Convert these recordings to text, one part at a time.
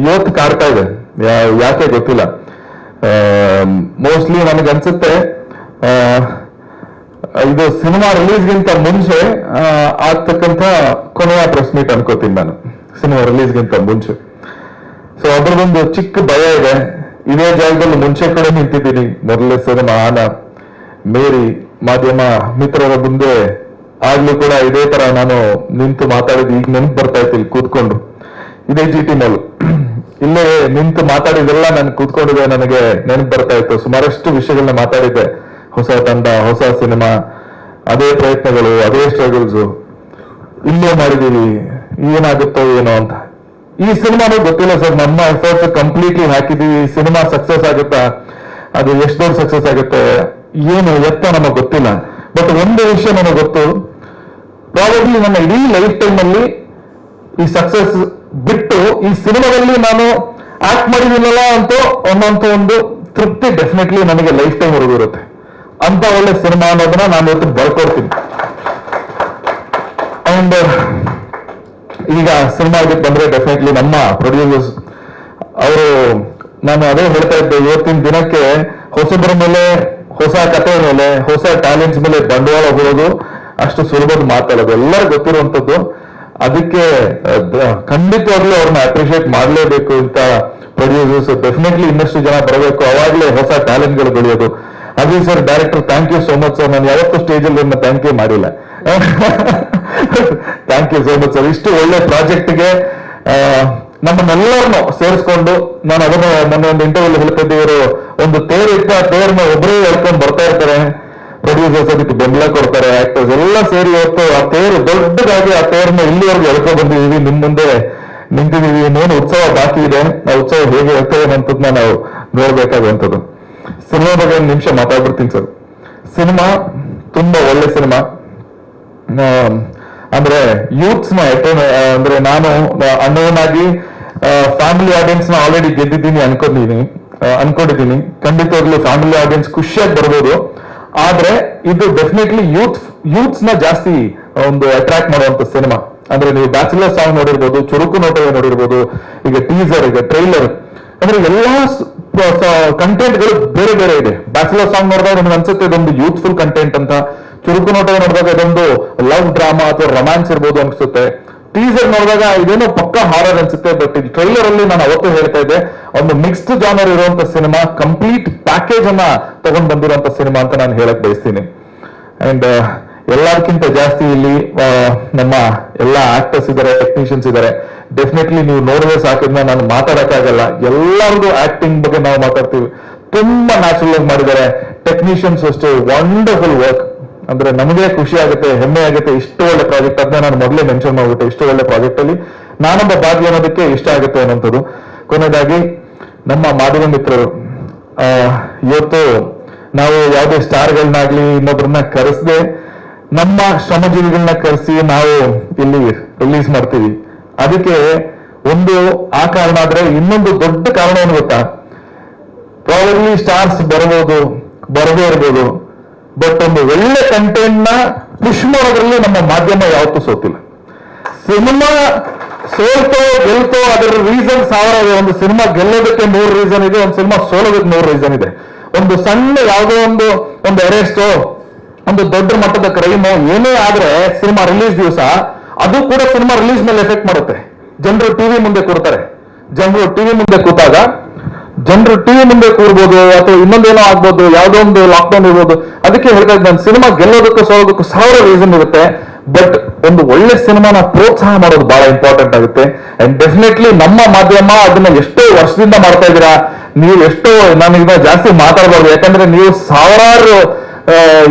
ಇವತ್ತು ಕಾಡ್ತಾ ಇದೆ. ಯಾಕೆ ಗೊತ್ತಿಲ್ಲ. ಮೋಸ್ಟ್ಲಿ ನನಗೆ ಅನ್ಸುತ್ತೆ ಆ, ಇದು ಸಿನಿಮಾ ರಿಲೀಸ್ಗಿಂತ ಮುಂಚೆ ಆಗ್ತಕ್ಕಂಥ ಕೊನೆಯ ಪ್ರೆಸ್ ಮೀಟ್ ಅನ್ಕೋತೀನಿ ನಾನು. ಸಿನಿಮಾ ರಿಲೀಸ್ಗಿಂತ ಮುಂಚೆ. ಸೊ ಅದ್ರದೊಂದು ಚಿಕ್ಕ ಭಯ ಇದೆ. ಇದೇ ಜಾಗದಲ್ಲಿ ಮುಂಚೆ ಕಡೆ ನಿಂತಿದ್ದೀನಿ. ಮೊದಲೇ ಸಿನಿಮಾ ಆನ ಮೇರಿ ಮಾಧ್ಯಮ ಮಿತ್ರರ ಮುಂದೆ ಆಗ್ಲೂ ಕೂಡ ಇದೇ ತರ ನಾನು ನಿಂತು ಮಾತಾಡಿದ್ದು. ಈಗ ನೆನ್ಪು ಬರ್ತಾ ಇತ್ತು ಕೂತ್ಕೊಂಡು. ಇದೇ ಜಿ ಟಿ ಮಾಲ್ ಇಲ್ಲೇ ನಿಂತು ಮಾತಾಡಿದೆಲ್ಲ ನಾನು ಕೂತ್ಕೊಂಡಿದ್ದೆ ನನಗೆ ನೆನಪು ಬರ್ತಾ ಇತ್ತು. ಸುಮಾರಷ್ಟು ವಿಷಯಗಳನ್ನ ಮಾತಾಡಿದ್ದೆ. ಹೊಸ ತಂಡ, ಹೊಸ ಸಿನಿಮಾ, ಅದೇ ಪ್ರಯತ್ನಗಳು, ಅದೇ ಸ್ಟ್ರಗಲ್ಸ್ ಇಲ್ಲೇ ಮಾಡಿದೀವಿ. ಏನಾಗುತ್ತೋ ಏನೋ ಅಂತ. ಈ ಸಿನಿಮಾನು ಗೊತ್ತಿಲ್ಲ ಸರ್. ನಮ್ಮ ಎಫರ್ಟ್ಸ್ ಕಂಪ್ಲೀಟ್ಲಿ ಹಾಕಿದೀವಿ. ಸಿನಿಮಾ ಸಕ್ಸಸ್ ಆಗುತ್ತಾ? ಅದು ಎಷ್ಟು ದೊಡ್ಡ ಸಕ್ಸಸ್ ಆಗುತ್ತೆ? ಏನು ಎತ್ತ ನಮಗೆ ಗೊತ್ತಿಲ್ಲ. ಬಟ್ ಒಂದು ವಿಷಯ ನನಗೆ ಗೊತ್ತು. ಪ್ರಾಬಬ್ಲಿ ನಮ್ಮ ಇಡೀ ಲೈಫ್ ಟೈಮ್ ಈ ಸಕ್ಸಸ್ ಬಿಟ್ಟು ಈ ಸಿನಿಮಾದಲ್ಲಿ ನಾನು ಆಕ್ಟ್ ಮಾಡಿದ್ದೀನಲ್ಲ ಅಂತ ಅನ್ನೋಂಥ ಒಂದು ತೃಪ್ತಿ ಡೆಫಿನೆಟ್ಲಿ ನನಗೆ ಲೈಫ್ ಟೈಮ್ ಇರುತ್ತೆ. ಅಂತ ಒಳ್ಳೆ ಸಿನಿಮಾ ಅನ್ನೋದನ್ನ ನಾನು ಇವತ್ತು ಬರ್ಕೊಡ್ತೀನಿ. ಅಂಡ್ ಈಗ ಸಿನಿಮಾಗೆ ಬಂದ್ರೆ ಡೆಫಿನೆಟ್ಲಿ ನಮ್ಮ ಪ್ರೊಡ್ಯೂಸರ್ಸ್ ಅವರು ನಾನು ಅದೇ ಹೇಳ್ತಾ ಇದ್ದೆ, ಇವತ್ತಿನ ದಿನಕ್ಕೆ ಹೊಸಬರ ಮೇಲೆ, ಹೊಸ ಕಥೆ ಮೇಲೆ, ಹೊಸ ಟ್ಯಾಲೆಂಟ್ಸ್ ಮೇಲೆ ಬಂಡವಾಳ ಹೋಗೋದು ಅಷ್ಟು ಸುಲಭದ ಮಾತಲ್ಲ ಎಲ್ಲರೂ ಗೊತ್ತಿರುವಂತದ್ದು ಅದಕ್ಕೆ ಖಂಡಿತವಾಗ್ಲೂ ಅವ್ರನ್ನ ಅಪ್ರಿಶಿಯೇಟ್ ಮಾಡಲೇಬೇಕು ಅಂತ ಪ್ರೊಡ್ಯೂಸರ್ಸ್ ಡೆಫಿನೆಟ್ಲಿ ಇನ್ನಷ್ಟು ಜನ ಬರಬೇಕು. ಅವಾಗಲೇ ಹೊಸ ಟ್ಯಾಲೆಂಟ್ಗಳು ಬೆಳೆಯೋದು. ಅದೇ sir director thank you so much sir ನಾನು ಯಾವತ್ತೂ ಸ್ಟೇಜಲ್ಲಿ ನಿಮ್ಮ ಥ್ಯಾಂಕ್ ಯು ಮಾಡಿಲ್ಲ. Thank you so much sir ಇಷ್ಟು ಒಳ್ಳೆ ಪ್ರಾಜೆಕ್ಟ್ಗೆ ನಮ್ಮನ್ನೆಲ್ಲರನ್ನು ಸೇರಿಸ್ಕೊಂಡು ನಾನು ಅದನ್ನು ಮೊನ್ನೆ ಒಂದು ಇಂಟರ್ವ್ಯೂ ಹೇಳ್ತಿದ್ದೆ ಇವರು ಒಂದು ತೇರು ಇಟ್ಟ ಆ ತೇರನ್ನ ಒಬ್ಬರೇ ಹೇಳ್ಕೊಂಡು ಬರ್ತಾ ಇರ್ತಾರೆ. ಪ್ರೊಡ್ಯೂಸರ್ಸ್ ಅದಕ್ಕೆ ಬೆಂಬಲ ಕೊಡ್ತಾರೆ ಆಕ್ಟರ್ಸ್ ಎಲ್ಲ ಸೇರಿ ಇವತ್ತು ಆ ತೇರು, ದೊಡ್ಡದಾಗಿ ಆ ತೇರನ್ನ ಇಲ್ಲಿವರೆಗೂ ಎಳ್ಕೊ ಬಂದಿದೀವಿ. ನಿಮ್ ಮುಂದೆ ನಿಂತಿದೀವಿ. ಇನ್ನೇನು ಉತ್ಸವ ಬಾಕಿ ಇದೆ. ಆ ಉತ್ಸವ ಹೇಗೆ ಇರ್ತದೆ ಅನ್ನೋದನ್ನ ನಾವು ನೋಡ್ಬೇಕಾಗುವಂಥದ್ದು. ಸಿನಿಮಾ ಬಗ್ಗೆ ಒಂದು ನಿಮಿಷ ಮಾತಾಡ್ಬಿಡ್ತೀನಿ ಸರ್. ಸಿನಿಮಾ ತುಂಬಾ ಒಳ್ಳೆ ಸಿನಿಮಾ. ಅಂದ್ರೆ ಯೂತ್ಸ್ನ ಅಂದ್ರೆ ನಾನು ಅನ್ನೋನಾಗಿ ಫ್ಯಾಮಿಲಿ ಆಡಿಯನ್ಸ್ನ ಆಲ್ರೆಡಿ ಗೆದ್ದಿದ್ದೀನಿ ಅನ್ಕೊಂಡಿದ್ದೀನಿ ಅನ್ಕೊಂಡಿದ್ದೀನಿ ಖಂಡಿತವಾಗ್ಲೂ ಫ್ಯಾಮಿಲಿ ಆಡಿಯನ್ಸ್ ಖುಷಿಯಾಗಿ ಬರ್ಬೋದು. ಆದ್ರೆ ಇದು ಡೆಫಿನೆಟ್ಲಿ ಯೂತ್ ಯೂತ್ಸ್ನ ಜಾಸ್ತಿ ಒಂದು ಅಟ್ರಾಕ್ಟ್ ಮಾಡುವಂತ ಸಿನಿಮಾ ಅಂದ್ರೆ ನೀವು ಬ್ಯಾಚುಲರ್ ಸಾಂಗ್ ನೋಡಿರ್ಬೋದು, ಚುರುಕು ನೋಟ ನೋಡಿರ್ಬೋದು, ಈಗ ಟೀಸರ್ ಈಗ ಟ್ರೈಲರ್ ಅಂದ್ರೆ ಎಲ್ಲಾ ಕಂಟೆಂಟ್ಗಳು ಬೇರೆ ಬೇರೆ ಇದೆ. ಬ್ಯಾಚುಲರ್ ಸಾಂಗ್ ನೋಡಿದಾಗ ನಿಮ್ಗೆ ಅನ್ಸುತ್ತೆ ಇದೊಂದು ಯೂತ್ಫುಲ್ ಕಂಟೆಂಟ್ ಅಂತ. ಚುರುಕು ನೋಟ ನೋಡಿದಾಗ ಇದೊಂದು ಲವ್ ಡ್ರಾಮಾ ಅಥವಾ ರೊಮ್ಯಾನ್ಸ್ ಇರ್ಬೋದು ಅನ್ಸುತ್ತೆ. ಟೀಸರ್ ನೋಡಿದಾಗ ಇದೇನೋ ಪಕ್ಕ ಹಾರರ್ ಅನ್ಸುತ್ತೆ ಬಟ್ ಇದು ಟ್ರೈಲರ್ ಅಲ್ಲಿ ನಾನು ಅವತ್ತು ಹೇಳ್ತಾ ಇದ್ದೆ, ಒಂದು ಮಿಕ್ಸ್ಡ್ ಜಾನರ್ ಇರುವಂತ ಸಿನಿಮಾ ಕಂಪ್ಲೀಟ್ ಪ್ಯಾಕೇಜ್ ಅನ್ನ ತಗೊಂಡ್ ಬಂದಿರುವಂತ ಸಿನಿಮಾ ಅಂತ ನಾನು ಹೇಳಕ್ ಬಯಸ್ತೀನಿ. ಅಂಡ್ ಎಲ್ಲದಕ್ಕಿಂತ ಜಾಸ್ತಿ ಇಲ್ಲಿ ನಮ್ಮ ಎಲ್ಲ ಆಕ್ಟರ್ಸ್ ಇದಾರೆ ಟೆಕ್ನಿಷಿಯನ್ಸ್ ಇದಾರೆ ಡೆಫಿನೆಟ್ಲಿ ನೀವು ನೋಡಿದ್ರೆ ಸಾಕಿದ್ನ ನಾನು ಮಾತಾಡಕ್ಕಾಗಲ್ಲ. ಎಲ್ಲರಿಗೂ ಆಕ್ಟಿಂಗ್ ಬಗ್ಗೆ ನಾವು ಮಾತಾಡ್ತೀವಿ. ತುಂಬಾ ನ್ಯಾಚುರಲ್ ಆಗಿ ಮಾಡಿದ್ದಾರೆ. ಟೆಕ್ನಿಷಿಯನ್ಸ್ ಅಷ್ಟೇ ವಂಡರ್ಫುಲ್ ವರ್ಕ್ ಅಂದ್ರೆ ನಮಗೆ ಖುಷಿ ಆಗುತ್ತೆ ಹೆಮ್ಮೆ ಆಗುತ್ತೆ ಇಷ್ಟು ಒಳ್ಳೆ ಪ್ರಾಜೆಕ್ಟ್ ಅಂತ ನಾನು ಮೊದಲೇ ಮೆನ್ಷನ್ ಮಾಡ್ಬಿಟ್ಟೆ ಇಷ್ಟು ಒಳ್ಳೆ ಪ್ರಾಜೆಕ್ಟ್ ಅಲ್ಲಿ. ನಾನೊಬ್ಬ ಭಾಗಿ ಅನ್ನೋದಕ್ಕೆ ಇಷ್ಟ ಆಗುತ್ತೆ ಅನ್ನೋಂಥದ್ದು. ಕೊನೆಯದಾಗಿ ನಮ್ಮ ಮಾಧ್ಯಮ ಮಿತ್ರರು ಆ, ಇವತ್ತು ನಾವು ಯಾವುದೇ ಸ್ಟಾರ್ಗಳನ್ನಾಗ್ಲಿ ಇನ್ನೊಬ್ಬರನ್ನ ಕರೆಸದೆ ನಮ್ಮ ಶ್ರಮಜೀವಿಗಳನ್ನ ಕರೆಸಿ ನಾವು ಇಲ್ಲಿ ರಿಲೀಸ್ ಮಾಡ್ತೀವಿ. ಅದಕ್ಕೆ ಒಂದು ಆ ಕಾರಣ ಆದ್ರೆ ಇನ್ನೊಂದು ದೊಡ್ಡ ಕಾರಣ ಏನು ಗೊತ್ತಾ? ಪ್ರಾಬಬ್ಲಿ ಸ್ಟಾರ್ಸ್ ಬರಬಹುದು ಬರದೇ ಇರ್ಬೋದು. ಬಟ್ ಒಂದು ಒಳ್ಳೆ ಕಂಟೆಂಟ್ನ ಪುಷ್ ಮಾಡೋದ್ರಲ್ಲಿ ನಮ್ಮ ಮಾಧ್ಯಮ ಯಾವತ್ತೂ ಸೋತಿಲ್ಲ. ಸಿನಿಮಾ ಸೋಲ್ತೋ ಗೆಲ್ತೋ ಅದರ ರೀಸನ್ ಸಾವಿರ ಇದೆ. ಒಂದು ಸಿನಿಮಾ ಗೆಲ್ಲೋದಕ್ಕೆ ಮೂರು ರೀಸನ್ ಇದೆ, ಒಂದು ಸಿನಿಮಾ ಸೋಲೋದಕ್ಕೆ ನೂರು ರೀಸನ್ ಇದೆ. ಒಂದು ಸಣ್ಣ ಯಾವುದೋ ಒಂದು ಒಂದು ಅರೆಸ್ಟೋ ಒಂದು ದೊಡ್ಡ ಮಟ್ಟದ ಕ್ರೈಮು ಏನೇ ಆದ್ರೆ ಸಿನಿಮಾ ರಿಲೀಸ್ ದಿವಸ ಅದು ಕೂಡ ಸಿನಿಮಾ ರಿಲೀಸ್ ಮೇಲೆ ಎಫೆಕ್ಟ್ ಮಾಡುತ್ತೆ. ಜನರು ಟಿವಿ ಮುಂದೆ ಕೂರ್ತಾರೆ. ಜನರು ಟಿವಿ ಮುಂದೆ ಕೂತಾಗ ಜನರು ಟಿವಿ ಮುಂದೆ ಕೂರ್ಬೋದು ಅಥವಾ ಇನ್ನೊಂದೇನೋ ಆಗ್ಬೋದು, ಯಾವುದೋ ಒಂದು ಲಾಕ್ಡೌನ್ ಇರ್ಬೋದು, ಅದಕ್ಕೆ ಹೇಳ್ತಾ ಇದ್ದೆ ಸಿನಿಮಾ ಗೆಲ್ಲೋದಕ್ಕೂ ಸೋಲೋದಕ್ಕೂ ಸಾವಿರ ರೀಸನ್ ಇರುತ್ತೆ. ಬಟ್ ಒಂದು ಒಳ್ಳೆ ಸಿನಿಮಾನ ಪ್ರೋತ್ಸಾಹ ಮಾಡೋದು ಬಹಳ ಇಂಪಾರ್ಟೆಂಟ್ ಆಗುತ್ತೆ. ಅಂಡ್ ಡೆಫಿನೆಟ್ಲಿ ನಮ್ಮ ಮಾಧ್ಯಮ ಅದನ್ನ ಎಷ್ಟೋ ವರ್ಷದಿಂದ ಮಾಡ್ತಾ ಇದ್ದೀರಾ. ನೀವು ಎಷ್ಟೋ, ನಾನು ಇದನ್ನ ಜಾಸ್ತಿ ಮಾತಾಡಬಾರ್ದು. ಯಾಕಂದ್ರೆ ನೀವು ಸಾವಿರಾರು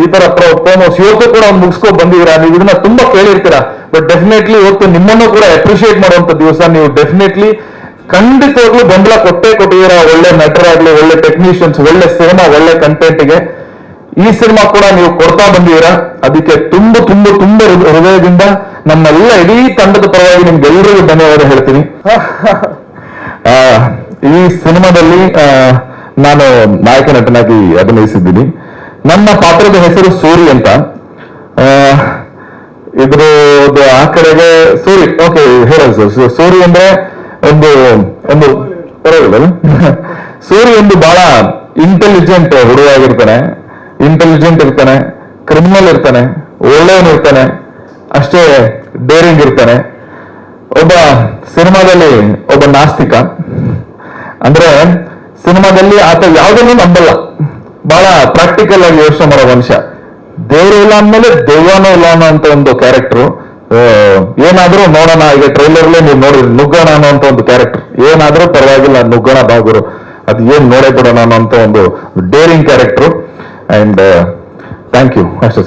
ಈ ತರ ಪ್ರೋಮೋಸ್ ಇವತ್ತು ಕೂಡ ಮುಗಿಸ್ಕೊಂಡು ಬಂದಿದ್ದೀರಾ. ನೀವು ಇದನ್ನ ತುಂಬಾ ಕೇಳಿರ್ತೀರಾ. ಬಟ್ ಡೆಫಿನೆಟ್ಲಿ ಇವತ್ತು ನಿಮ್ಮನ್ನು ಕೂಡ ಅಪ್ರಿಶಿಯೇಟ್ ಮಾಡುವಂತ ದಿವಸ ನೀವು. ಡೆಫಿನೆಟ್ಲಿ ಖಂಡಿತವಾಗ್ಲೂ ಬೆಂಬಲ ಕೊಟ್ಟೇ ಕೊಟ್ಟಿದ್ದೀರಾ? ಒಳ್ಳೆ ನಟರಾಗ್ಲಿ ಒಳ್ಳೆ ಟೆಕ್ನಿಷಿಯನ್ಸ್ ಒಳ್ಳೆ ಸಿನಿಮಾ ಒಳ್ಳೆ ಕಂಟೆಂಟ್ಗೆ ಈ ಸಿನಿಮಾ ಕೂಡ ನೀವು ಕೊಡ್ತಾ ಬಂದಿದ್ದೀರಾ? ಅದಕ್ಕೆ ತುಂಬ ತುಂಬ ತುಂಬ ಹೃದಯದಿಂದ ನಮ್ಮೆಲ್ಲ ಇಡೀ ತಂಡದ ಪರವಾಗಿ ನಿಮ್ಗೆ ಎಲ್ಲರಿಗೂ ಧನ್ಯವಾದ ಹೇಳ್ತೀನಿ. ಆ, ಈ ಸಿನಿಮಾದಲ್ಲಿ ನಾನು ನಾಯಕ ನಟನಾಗಿ ಅಭಿನಯಿಸಿದ್ದೀನಿ. ನನ್ನ ಪಾತ್ರದ ಹೆಸರು ಸೂರಿ ಅಂತ. ಇದ್ರ ಆ ಕಡೆಗೆ ಸೂರಿ ಓಕೆ ಹೇಳ ಸೂರಿ ಅಂದ್ರೆ ಒಂದು ಒಂದು, ಪರವಾಗಿಲ್ಲ. ಸೂರ್ಯ ಒಂದು ಬಹಳ ಇಂಟೆಲಿಜೆಂಟ್ ಹುಡುಗ ಆಗಿರ್ತಾನೆ. ಇಂಟೆಲಿಜೆಂಟ್ ಇರ್ತಾನೆ ಕ್ರಿಮಿನಲ್ ಇರ್ತಾನೆ, ಒಳ್ಳೆಯವನು ಇರ್ತಾನೆ, ಅಷ್ಟೇ ಡೇರಿಂಗ್ ಇರ್ತಾನೆ. ಒಬ್ಬ ಸಿನಿಮಾದಲ್ಲಿ ಒಬ್ಬ ನಾಸ್ತಿಕ. ಅಂದ್ರೆ ಸಿನಿಮಾದಲ್ಲಿ ಆತ ಯಾವುದನ್ನು ನಂಬಲ್ಲ. ಬಹಳ ಪ್ರಾಕ್ಟಿಕಲ್ ಆಗಿ ಯೋಚನೆ ಮಾಡೋ ಮನುಷ್ಯ. ದೇವರು ಇಲ್ಲ ಅಂದ್ಮೇಲೆ ದೆವ್ವನೂ ಇಲ್ಲ ಅನ್ನೋ ಅಂತ ಒಂದು ಕ್ಯಾರೆಕ್ಟರ್ ಏನಾದ್ರೂ ನೋಡೋಣ, ಈಗ ಟ್ರೈಲರ್ಲೇ ನೀವು ನೋಡಿ ನುಗ್ಗೋಣ ಅನ್ನೋ ಒಂದು ಕ್ಯಾರೆಕ್ಟರ್ ಏನಾದ್ರೂ ಪರವಾಗಿಲ್ಲ, ನುಗ್ಗೋಣ ಬಾಗುರು. ಅದು ಏನ್ ನೋಡೇ ಬಿಡೋಣ ಅನ್ನೋ ಒಂದು daring character and thank you ಅಷ್ಟೇ